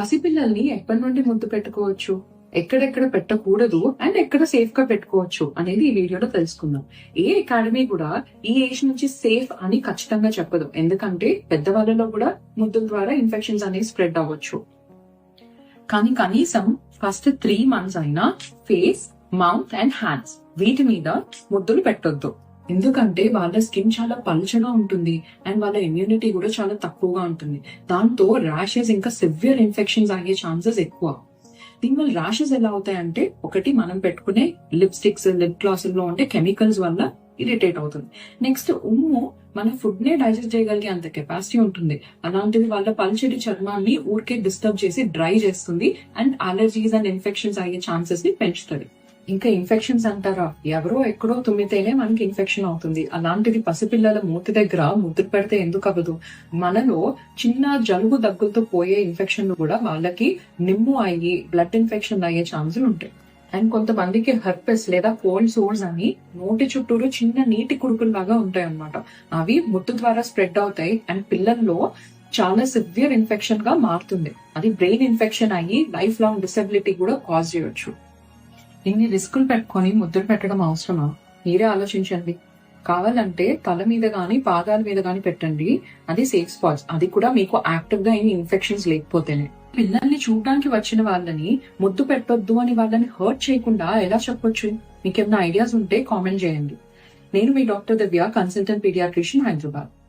పసిపిల్లల్ని ఎప్పటి నుండి ముద్దు పెట్టుకోవచ్చు? ఎక్కడెక్కడ పెట్టకూడదు? అండ్ ఎక్కడ సేఫ్గా పెట్టుకోవచ్చు? అనేది ఈ వీడియోలో తెలుసుకుందాం. ఏ అకాడమీ కూడా ఈ ఏజ్ నుంచి సేఫ్ అని ఖచ్చితంగా చెప్పదు. ఎందుకంటే పెద్దవాళ్ళలో కూడా ముద్దుల ద్వారా ఇన్ఫెక్షన్స్ అనేవి స్ప్రెడ్ అవ్వచ్చు. కానీ కనీసం ఫస్ట్ త్రీ మంత్స్ అయినా ఫేస్ మౌత్ అండ్ హ్యాండ్స్ వీటి మీద ముద్దులు పెట్టొద్దు. ఎందుకంటే వాళ్ళ స్కిన్ చాలా పల్చగా ఉంటుంది అండ్ వాళ్ళ ఇమ్యూనిటీ కూడా చాలా తక్కువగా ఉంటుంది. దాంతో ర్యాషెస్ ఇంకా సివియర్ ఇన్ఫెక్షన్స్ అయ్యే ఛాన్సెస్ ఎక్కువ. దీనివల్ల ర్యాషెస్ ఎలా అవుతాయంటే ఒకటి మనం పెట్టుకునే లిప్స్టిక్స్ లిప్ గ్లాస్లో కెమికల్స్ వల్ల ఇరిటేట్ అవుతుంది. నెక్స్ట్ ఉమ్ము మన ఫుడ్ నే డైజెస్ట్ చేయగలిగే అంత కెపాసిటీ ఉంటుంది. అలాంటిది వాళ్ళ పల్చటి చర్మాన్ని ఊరికే డిస్టర్బ్ చేసి డ్రై చేస్తుంది అండ్ అలర్జీస్ అండ్ ఇన్ఫెక్షన్స్ అయ్యే ఛాన్సెస్ని పెంచుతుంది. ఇంకా ఇన్ఫెక్షన్స్ అంటారా? ఎవరో ఎక్కడో తుమ్మితేనే మనకి ఇన్ఫెక్షన్ అవుతుంది. అలాంటిది పసిపిల్లల మూతి దగ్గర ముద్దు పెడితే ఎందుకు అవ్వదు? మనలో చిన్న జలుబు దగ్గులతో పోయే ఇన్ఫెక్షన్లు కూడా వాళ్ళకి నిమ్ము అయ్యి బ్లడ్ ఇన్ఫెక్షన్ అయ్యే ఛాన్సులు ఉంటాయి. అండ్ కొంతమందికి హెర్పెస్ లేదా కోల్డ్ సోర్స్ అని నోటి చుట్టూరు చిన్న నీటి కురుకులు లాగా ఉంటాయి అన్నమాట అవి ముద్దు ద్వారా స్ప్రెడ్ అవుతాయి అండ్ పిల్లల్లో చాలా సివియర్ ఇన్ఫెక్షన్గా మారుతుంది. అది బ్రెయిన్ ఇన్ఫెక్షన్ అయ్యి లైఫ్ లాంగ్ డిసెబిలిటీ కూడా కాజ్ చేయొచ్చు. ఇన్ని రిస్కులు పెట్టుకొని ముద్దులు పెట్టడం అవసరమా? మీరే ఆలోచించండి. కావాలంటే తల మీద గాని పాదాల మీద గాని పెట్టండి. అది సేఫ్ స్పాట్స్ అది కూడా మీకు యాక్టివ్గా ఏమి ఇన్ఫెక్షన్స్ లేకపోతేనే. పిల్లల్ని చూడడానికి వచ్చిన వాళ్ళని ముద్దు పెట్టొద్దు అని వాళ్ళని హర్ట్ చేయకుండా ఎలా చెప్పొచ్చు? మీకేమైనా ఐడియాస్ ఉంటే కామెంట్ చేయండి. నేను మీ doctor Divya consultant paediatrician Hyderabad.